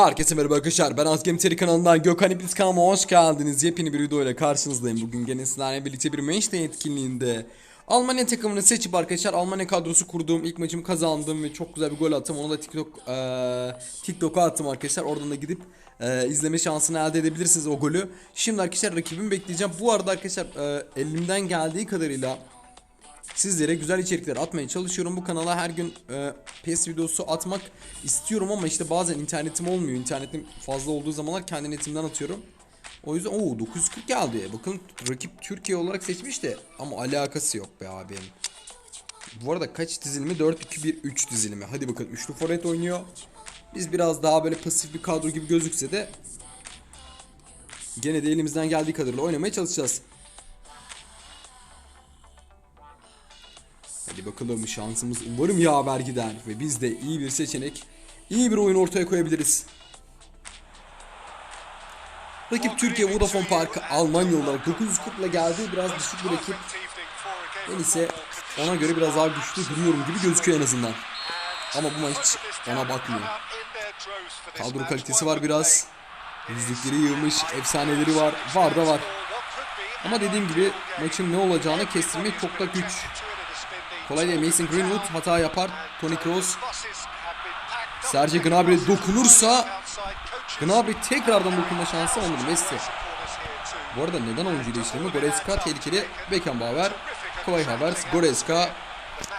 Herkese merhaba arkadaşlar ben Azgem Teri kanalından Gökhan İpliz kanalıma hoş geldiniz. Yepyeni bir video ile karşınızdayım. Bugün gene sizlerle birlikte bir Manchester etkinliğinde Almanya takımını seçip arkadaşlar Almanya kadrosu kurduğum ilk maçımı kazandım ve çok güzel bir gol attım. Onu da TikTok eee TikTok'a attım arkadaşlar. Oradan da gidip eee, izleme şansını elde edebilirsiniz o golü. Şimdi arkadaşlar rakibimi bekleyeceğim. Bu arada arkadaşlar eee, elimden geldiği kadarıyla sizlere güzel içerikler atmaya çalışıyorum. Bu kanala her gün e, PES videosu atmak istiyorum ama işte bazen internetim olmuyor. İnternetim fazla olduğu zamanlar kendi netimden atıyorum. O yüzden o 940 geldi. Bakın rakip Türkiye olarak seçmiş de ama alakası yok be abi. Bu arada kaç dizilimi? 4-2-1-3 dizilimi. Hadi bakın üçlü forvet oynuyor. Biz biraz daha böyle pasif bir kadro gibi gözükse de gene de elimizden geldiği kadarıyla oynamaya çalışacağız. Hadi bakalım şansımız umarım yaver gider ve biz de iyi bir seçenek, iyi bir oyun ortaya koyabiliriz. Rakip Türkiye Vodafone Parkı Almanya olarak 940 ile geldi. Biraz düşük bir rakip. Ben ise ona göre biraz daha güçlü duruyorum gibi gözüküyor en azından. Ama bu maç ona bakmıyor. Kadro kalitesi var biraz. Yüzlükleri yığılmış, efsaneleri var. Var da var. Ama dediğim gibi maçın ne olacağını kestirmek çok da güç. Kolay değil. Mason Greenwood hata yapar. Toni Kroos. Serge Gnabry dokunursa Gnabry tekrardan dokunma şansı olmadı. Messi. Bu arada neden oyuncu değiştirme? Goretzka tehlikeli. Beckenbauer. Kawhi Havertz. Goretzka.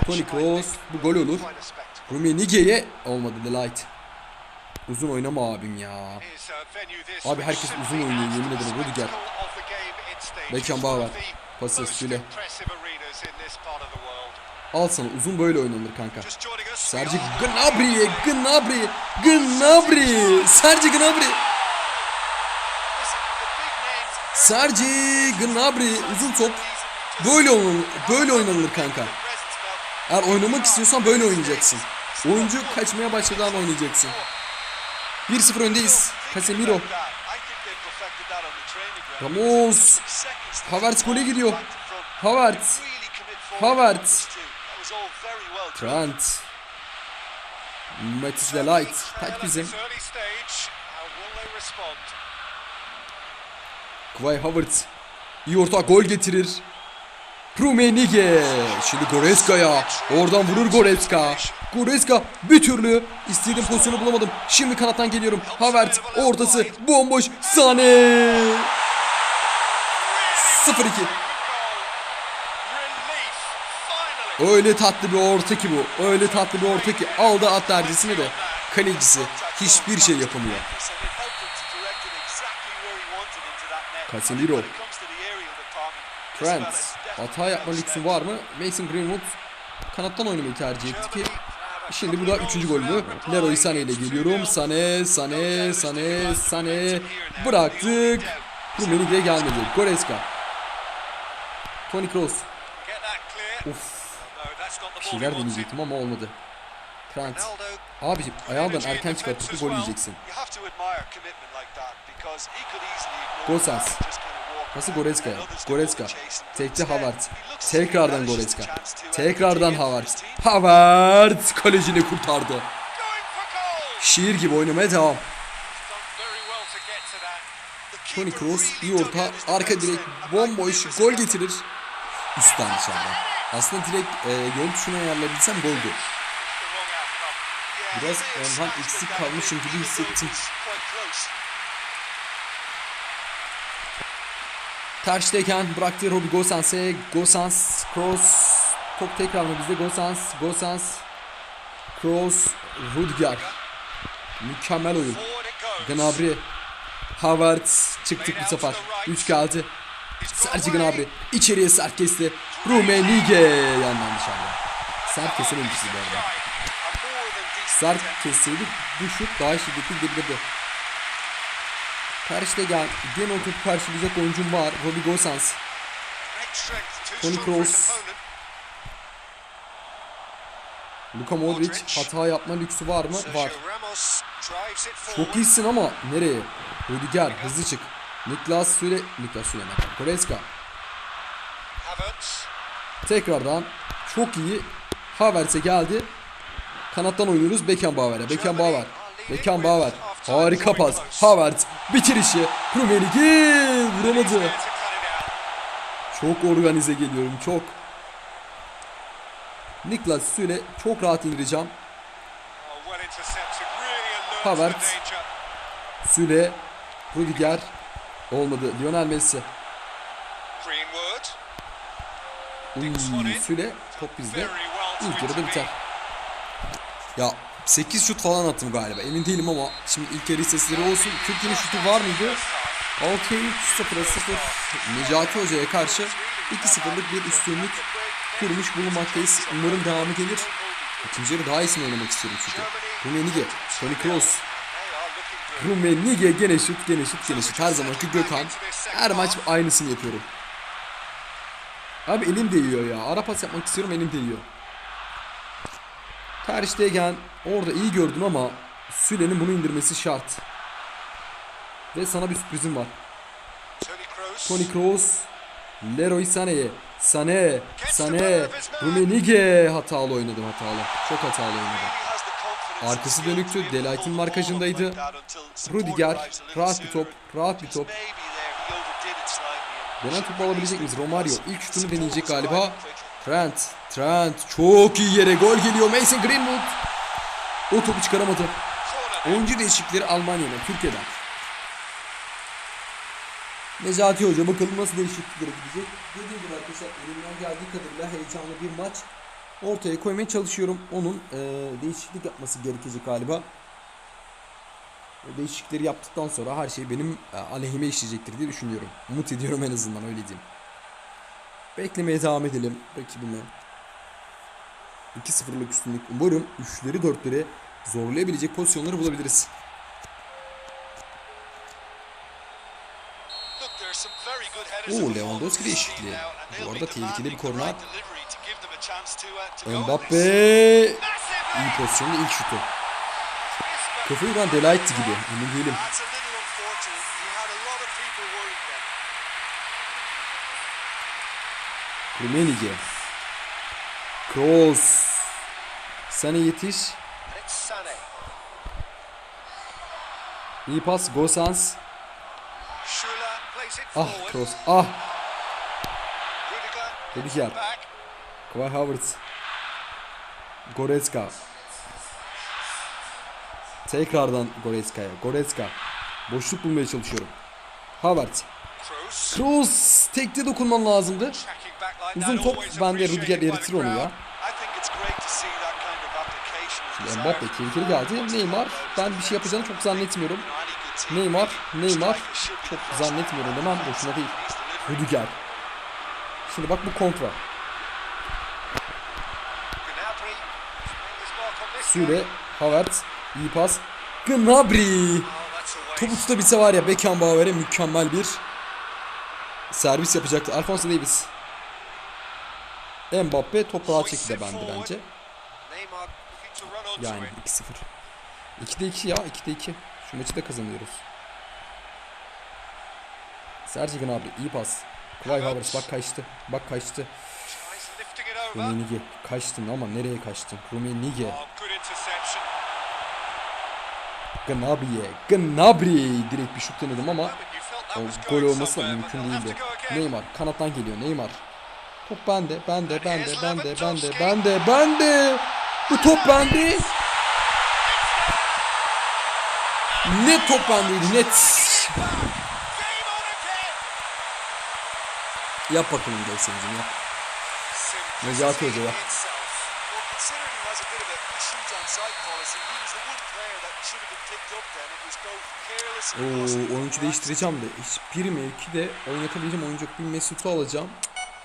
Toni Kroos. Bu gol olur. Rummenigge'ye olmadı Delight. Uzun oynama abim ya. Abi herkes uzun oynuyor yemin ederim Rüdiger. Beckenbauer. Pası Süle. Al sana uzun böyle oynanır kanka. Serge Gnabry, Gnabry, Gnabry, Serge Gnabry. Serge Gnabry uzun top. Böyle oynanır, böyle oynanır kanka. Eğer oynamak istiyorsan böyle oynayacaksın. Oyuncu kaçmaya başladığı an oynayacaksın. 1-0 öndeyiz. Casemiro. Ramos. Havertz gole gidiyor. Havertz. Havertz. Trent. Matisse Light. Kaç bizim? Kawhi Havertz. İyi orta gol getirir. Rummenigge. Şimdi Goreska'ya. Oradan vurur Goreska. Goreska bir türlü istediğim pozisyonu bulamadım. Şimdi kanattan geliyorum. Havertz ortası bomboş. Sane. 0-2. Öyle tatlı bir orta ki bu. Öyle tatlı bir orta ki. Aldı at dercisini de. Kalecisi hiçbir şey yapamıyor. Casemiro. Trent. Hata yapma lüksü var mı? Mason Greenwood kanattan oynamayı tercih etti ki. Şimdi bu da üçüncü gol mü? Leroy Sané ile geliyorum. Sané, Sané, Sané, Sané. Bıraktık. Rummenigge gelmedi. Goreska. Toni Kroos. Of. Şeyler deneyecektim ama olmadı. Trent. Abicim ayağından erken çıkartıp gol yiyeceksin. Gosens. Nasıl Goretzka? Goretzka. Tekte Havertz. Tekrardan Goretzka. Tekrardan Havertz. Havertz kalecini kurtardı. Şiir gibi oynamaya devam. Toni Kroos iyi orta. Arka direk bomboş gol getirir. Üstten dışarıdan. Aslında direkt e, yol tuşunu ayarlayabilsem goldü. Biraz ondan eksik kalmışım gibi hissettim. Terstegen bıraktı Robbie Gosans'e. Gosans, Kroos. Top tekrar mı bizde? Gosans, Gosans. Kroos, Rüdiger. Mükemmel oyun. Gnabry. Havertz çıktık bu sefer. 3 geldi. Sergi Gnabry içeriye sert kesti. Rummenigge yandan dışarıda. Sert kesememişiz bu arada. Sert kesseydik bu şut daha şiddetli gidebilirdi. Karşıda gel. Gene o topu karşılayacak oyuncum var. Robbie Gosens. Toni Kroos. Luka Modric hata yapma lüksü var mı? Var. Çok iyisin ama nereye? Rüdiger hızlı çık. Niklas Süle... Niklas Süleyman. Goretzka. Tekrardan çok iyi. Havertz'e geldi. Kanattan oynuyoruz Beckenbauer'e. Beckenbauer. Beckenbauer. Harika pas. Havertz bitirişi. Rumenigi vuramadı. Çok organize geliyorum çok. Niklas Süle çok rahat indireceğim. Havertz. Süle, Rudiger olmadı. Lionel Messi. Uy, Süle top bizde. İlk yarıda biter. Ya 8 şut falan attım galiba. Emin değilim ama şimdi ilk yarı sesleri olsun. Türkiye'nin şutu var mıydı? Altay'ın 0'a 0 Necati Hoca'ya karşı 2-0'lık bir üstünlük kurmuş bulunmaktayız. Umarım devamı gelir. İkinci yarı daha iyisini oynamak istiyorum çünkü. Rumenige, Toni Kroos, Rumenige gene şut, gene şut, gene şut. Her zamanki Gökhan. Her maç aynısını yapıyorum. Abi elim değiyor ya. Ara pas yapmak istiyorum elim değiyor. Ter Stegen orada iyi gördüm ama Süle'nin bunu indirmesi şart. Ve sana bir sürprizim var. Toni Kroos, Leroy Sané'ye. Sané, Sané, Rumenige hatalı oynadım hatalı. Çok hatalı oynadım. Arkası dönüktü. Delight'in markajındaydı. Rudiger, rahat bir top, rahat bir top. Dönen topu alabilecek miyiz? Romario ilk şutunu deneyecek galiba. Trent, Trent çok iyi yere gol geliyor. Mason Greenwood. O topu çıkaramadı. Oyuncu değişiklikleri Almanya'dan, Türkiye'den. Necati Hoca bakalım nasıl değişikliklere gidecek. Dediğim gibi arkadaşlar elimden geldiği kadarıyla heyecanlı bir maç ortaya koymaya çalışıyorum. Onun eee, değişiklik yapması gerekecek galiba. Değişiklikleri yaptıktan sonra her şey benim e, aleyhime işleyecektir diye düşünüyorum. Umut ediyorum en azından öyle diyeyim. Beklemeye devam edelim rakibime. 2-0'lık üstünlük. Umarım 3'leri 4'leri zorlayabilecek pozisyonları bulabiliriz. Oo, Lewandowski değişikliği. Bu arada tehlikeli bir korner. Mbappe iyi pozisyonda ilk şutu. Kafayı vuran Delight gibi emin değilim. Rumenige. Kroos. Sana yetiş. İyi pas. Gosens. Ah Kroos. Ah. Rudiger. Kawhi Havertz. Goretzka. Tekrardan Goretzka'ya. Goretzka. Boşluk bulmaya çalışıyorum. Havertz. Kroos. Tekte dokunman lazımdı. Uzun top bende Rudiger eritir onu ya. Şimdi Mbappe tehlikeli geldi. Neymar ben bir şey yapacağını çok zannetmiyorum. Neymar, Neymar çok zannetmiyorum demem boşuna değil. Rudiger. Şimdi bak bu kontra. Süle, Havertz, iyi pas. Gnabry. Topu tutabilse var ya Beckenbauer'e mükemmel bir servis yapacaktı. Alphonso Davies. Mbappe top rahat şekilde bende bence. Yani 2-0. 2'de 2 ya 2'de 2. Şu maçı da kazanıyoruz. Sergi Gnabry iyi pas. Kawhi Havertz bak kaçtı. Bak kaçtı. Rumenige kaçtın ama nereye kaçtın? Rumenige. Gnabry'e. Gnabry. Direkt bir şut denedim ama o gol olması da mümkün değildi. Neymar kanattan geliyor Neymar. Top bende, bende, bende, bende, bende, bende, bende. Bu top bende. Net top bendeydi, net. Yap bakalım Gelsin'cim yap. Necati Hoca yap. Oo, oyuncu değiştireceğim de hiçbir mevkide oynatabileceğim oyuncu. Bir Mesut'u alacağım.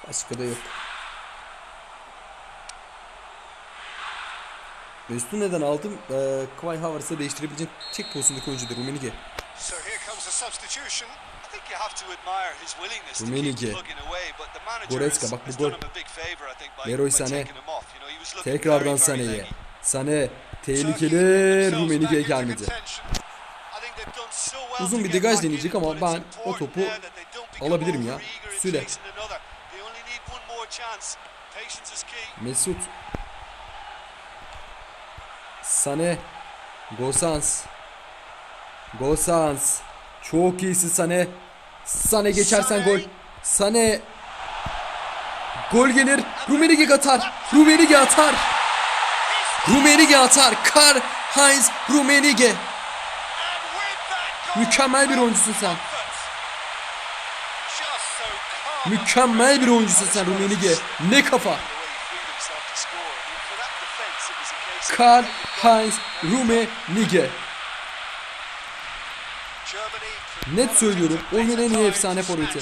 Başka da yok. Mesut'u neden aldım? Ee, Kawhi Havertz'ı değiştirebileceğim tek pozisyondaki oyuncudur Rumenige. Rumenige. Goretzka, bak bu gol. Leroy Sané. Tekrardan Sané'ye. Sané tehlikeli Rumenige'ye gelmedi. Uzun bir degaj deneyecek ama ben o topu alabilirim ya. Süle. Mesut. Sané. Gosans. Gosans. Çok iyisin Sane. Sane geçersen gol. Sane. Gol gelir. Rumenige atar. Rumenige atar. Rumenige atar. Kar Heinz Rumenige. Mükemmel bir oyuncusun sen. Mükemmel bir oyuncusun sen Rumenige. Ne kafa. Karl Heinz Rummenigge. Net söylüyorum, oyunun en iyi efsane forveti.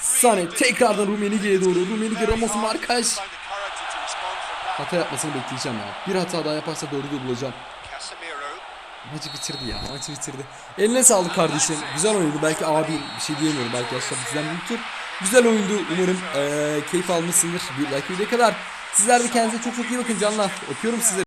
Sane tekrardan Rummenigge'ye doğru. Rummenigge Ramos markaj. Hata yapmasını bekleyeceğim ya. Bir hata daha yaparsa doğru bulacağım. Maçı bitirdi ya. Maçı bitirdi. Eline sağlık kardeşim. Güzel oyundu. Belki abi bir şey diyemiyorum. Belki yaşta bizden büyüktür. Güzel oyundu. Umarım eee, keyif almışsındır. Bir like video kadar. Sizler de kendinize çok çok iyi bakın canlar. Öpüyorum sizi.